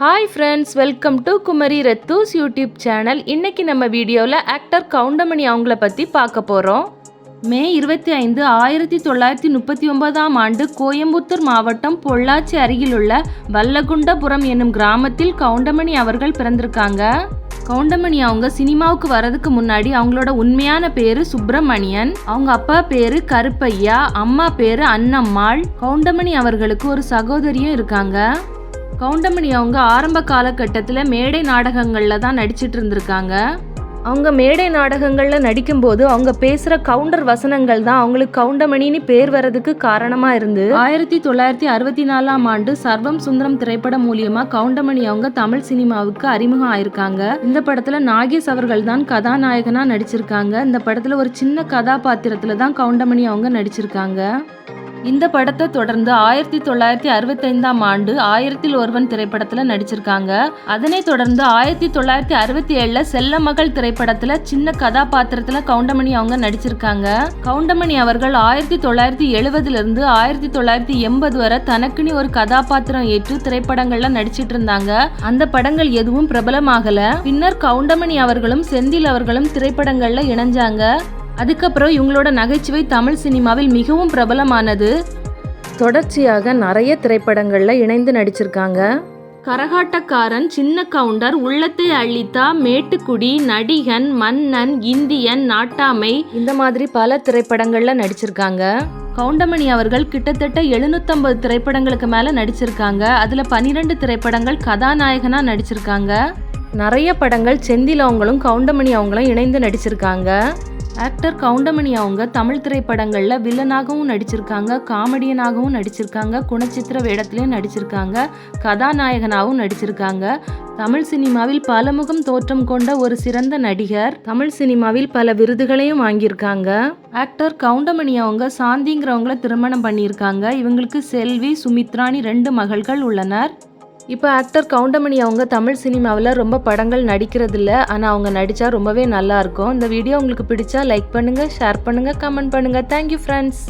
Hi friends welcome to Kumari ரத்தூஸ் YouTube channel இன்னைக்கு நம்ம வீடியோவில் ஆக்டர் கவுண்டமணி அவங்கள பற்றி பார்க்க போகிறோம் மே இருபத்தி ஐந்து ஆயிரத்தி தொள்ளாயிரத்தி முப்பத்தி ஒன்பதாம் ஆண்டு கோயம்புத்தூர் மாவட்டம் பொள்ளாச்சி அருகிலுள்ள வல்லகுண்டபுரம் என்னும் கிராமத்தில் கவுண்டமணி அவர்கள் பிறந்திருக்காங்க. கவுண்டமணி அவங்க சினிமாவுக்கு வரதுக்கு முன்னாடி அவங்களோட உண்மையான பேரு சுப்பிரமணியன். அவங்க அப்பா பேரு கருப்பையா அம்மா பேரு அன்னம்மாள் கவுண்டமணி அவர்களுக்கு ஒரு சகோதரியும் இருக்காங்க. கவுண்டமணி அவங்க ஆரம்ப காலகட்டத்தில் மேடை நாடகங்களில் தான் நடிச்சிட்டு இருந்திருக்காங்க. அவங்க மேடை நாடகங்களில் நடிக்கும்போது அவங்க பேசுகிற கவுண்டர் வசனங்கள் தான் அவங்களுக்கு கவுண்டமணின்னு பேர் வரதுக்கு காரணமாக இருந்து. ஆயிரத்தி தொள்ளாயிரத்தி அறுபத்தி நாலாம் ஆண்டு சர்வம் சுந்தரம் திரைப்படம் மூலியமா கவுண்டமணி அவங்க தமிழ் சினிமாவுக்கு அறிமுகம் ஆயிருக்காங்க. இந்த படத்துல நாகேஷ் அவர்கள் தான் கதாநாயகனா நடிச்சிருக்காங்க. இந்த படத்துல ஒரு சின்ன கதாபாத்திரத்துல தான் கவுண்டமணி அவங்க நடிச்சிருக்காங்க. இந்த படத்தை தொடர்ந்து ஆயிரத்தி தொள்ளாயிரத்தி அறுபத்தைந்தாம் ஆண்டு ஆயிரத்தில் ஒருவன் திரைப்படத்தில் நடிச்சிருக்காங்க. அதனைத் தொடர்ந்து ஆயிரத்தி தொள்ளாயிரத்தி அறுபத்தி ஏழுல செல்ல மகள் திரைப்படத்தில் சின்ன கதாபாத்திரத்தில் கவுண்டமணி அவங்க நடிச்சிருக்காங்க. கவுண்டமணி அவர்கள் ஆயிரத்தி தொள்ளாயிரத்தி எழுபதுலேருந்து ஆயிரத்தி தொள்ளாயிரத்தி எண்பது வரை தனக்குன்னு ஒரு கதாபாத்திரம் ஏற்று திரைப்படங்கள்ல நடிச்சிட்டு இருந்தாங்க. அந்த படங்கள் எதுவும் பிரபலமாகல. பின்னர் கவுண்டமணி அவர்களும் செந்தில் அவர்களும் திரைப்படங்கள்ல இணைஞ்சாங்க. அதுக்கப்புறம் இவங்களோட நகைச்சுவை தமிழ் சினிமாவில் மிகவும் பிரபலமானது. தொடர்ச்சியாக நிறைய திரைப்படங்களில் இணைந்து நடிச்சிருக்காங்க. கரகாட்டக்காரன் சின்ன கவுண்டர் உள்ளத்தை அள்ளித்தா மேட்டுக்குடி நடிகன் மன்னன் இந்தியன் நாட்டாமை. இந்த மாதிரி பல திரைப்படங்களில் நடிச்சிருக்காங்க. கவுண்டமணி அவர்கள் கிட்டத்தட்ட எழுநூத்தம்பது திரைப்படங்களுக்கு மேலே நடிச்சிருக்காங்க. அதில் பன்னிரெண்டு திரைப்படங்கள் கதாநாயகனாக நடிச்சிருக்காங்க. நிறைய படங்கள் செந்தில் அவங்களும் கவுண்டமணி அவங்களும் இணைந்து நடிச்சிருக்காங்க. ஆக்டர் கவுண்டமணி அவங்க தமிழ் திரைப்படங்களில் வில்லனாகவும் நடிச்சிருக்காங்க காமெடியனாகவும் நடிச்சிருக்காங்க குணச்சித்திர வேடத்திலையும் நடிச்சிருக்காங்க கதாநாயகனாகவும் நடிச்சிருக்காங்க. தமிழ் சினிமாவில் பலமுகம் தோற்றம் கொண்ட ஒரு சிறந்த நடிகர் தமிழ் சினிமாவில் பல விருதுகளையும் வாங்கியிருக்காங்க. ஆக்டர் கவுண்டமணி அவங்க சாந்திங்கிறவங்கள திருமணம் பண்ணியிருக்காங்க. இவங்களுக்கு செல்வி சுமித்ராணி ரெண்டு மகள்கள் உள்ளனர். இப்போ ஆக்டர் கவுண்டமணி அவங்க தமிழ் சினிமாவில் ரொம்ப படங்கள் நடிக்கிறதில்ல. ஆனால் அவங்க நடித்தா ரொம்பவே நல்லாயிருக்கும் இந்த வீடியோ உங்களுக்கு பிடிச்சா லைக் பண்ணுங்கள் ஷேர் பண்ணுங்கள் கமெண்ட் பண்ணுங்கள் தேங்க்யூ ஃப்ரெண்ட்ஸ்